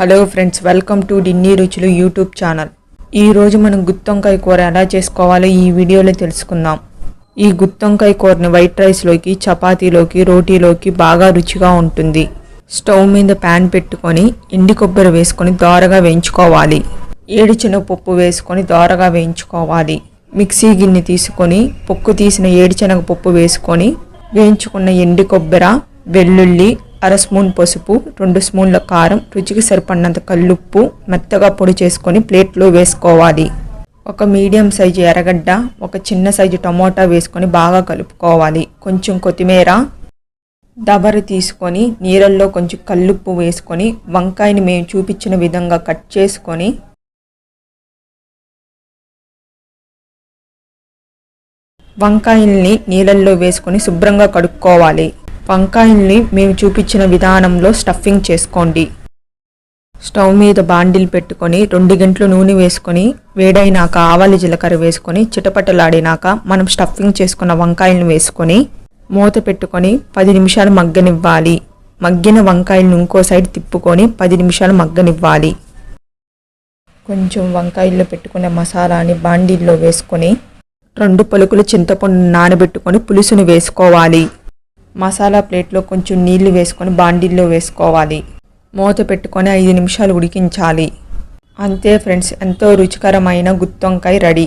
Hello friends welcome to డిన్నీ రుచులు YouTube channel. ఈరోజు మనం గుత్తొంకాయ కూర ఎలా చేసుకోవాలో ఈ వీడియోలో తెలుసుకుందాం. ఈ గుత్తొంకాయ కూరని వైట్ రైస్లోకి చపాతీలోకి రోటీలోకి బాగా రుచిగా ఉంటుంది. స్టవ్ మీద ప్యాన్ పెట్టుకొని ఎండి కొబ్బరి వేసుకొని దోరగా వేయించుకోవాలి. ఏడిచిన పప్పు వేసుకొని దోరగా వేయించుకోవాలి. మిక్సీ గిన్నె తీసుకొని పొక్కు తీసిన ఏడిశనగ పప్పు వేసుకొని వేయించుకున్న ఎండి కొబ్బర వెల్లుల్లి అర స్పూన్ పసుపు రెండు స్పూన్ల కారం రుచికి సరిపడినంత కల్లుప్పు మెత్తగా పొడి చేసుకొని ప్లేట్లో వేసుకోవాలి. ఒక మీడియం సైజు ఎర్రగడ్డ ఒక చిన్న సైజు టమోటా వేసుకొని బాగా కలుపుకోవాలి. కొంచెం కొత్తిమీర దబరి తీసుకొని నీళ్ళల్లో కొంచెం కల్లుప్పు వేసుకొని వంకాయని మేము చూపించిన విధంగా కట్ చేసుకొని వంకాయల్ని నీళ్ళల్లో వేసుకొని శుభ్రంగా కడుక్కోవాలి. వంకాయల్ని మేము చూపించిన విధానంలో స్టఫింగ్ చేసుకోండి. స్టవ్ మీద బాండిల్ పెట్టుకొని రెండు గంటలు నూనె వేసుకొని వేడైనాక ఆవాలు జీలకర్ర వేసుకొని చిటపటలాడినాక మనం స్టఫింగ్ చేసుకున్న వంకాయలను వేసుకొని మూత పెట్టుకొని పది నిమిషాలు మగ్గనివ్వాలి. మగ్గిన వంకాయలను ఇంకో సైడ్ తిప్పుకొని పది నిమిషాలు మగ్గనివ్వాలి. కొంచెం వంకాయల్లో పెట్టుకున్న మసాలాని బాండిల్లో వేసుకొని రెండు పలుకులు చింతపండు నానబెట్టుకొని పులుసును వేసుకోవాలి. మసాలా ప్లేట్లో కొంచెం నీళ్ళు వేసుకొని బాండిల్లో వేసుకోవాలి. మూత పెట్టుకొని ఐదు నిమిషాలు ఉడికించాలి. అంతే ఫ్రెండ్స్ ఎంతో రుచికరమైన గుత్తొంకాయ రెడీ.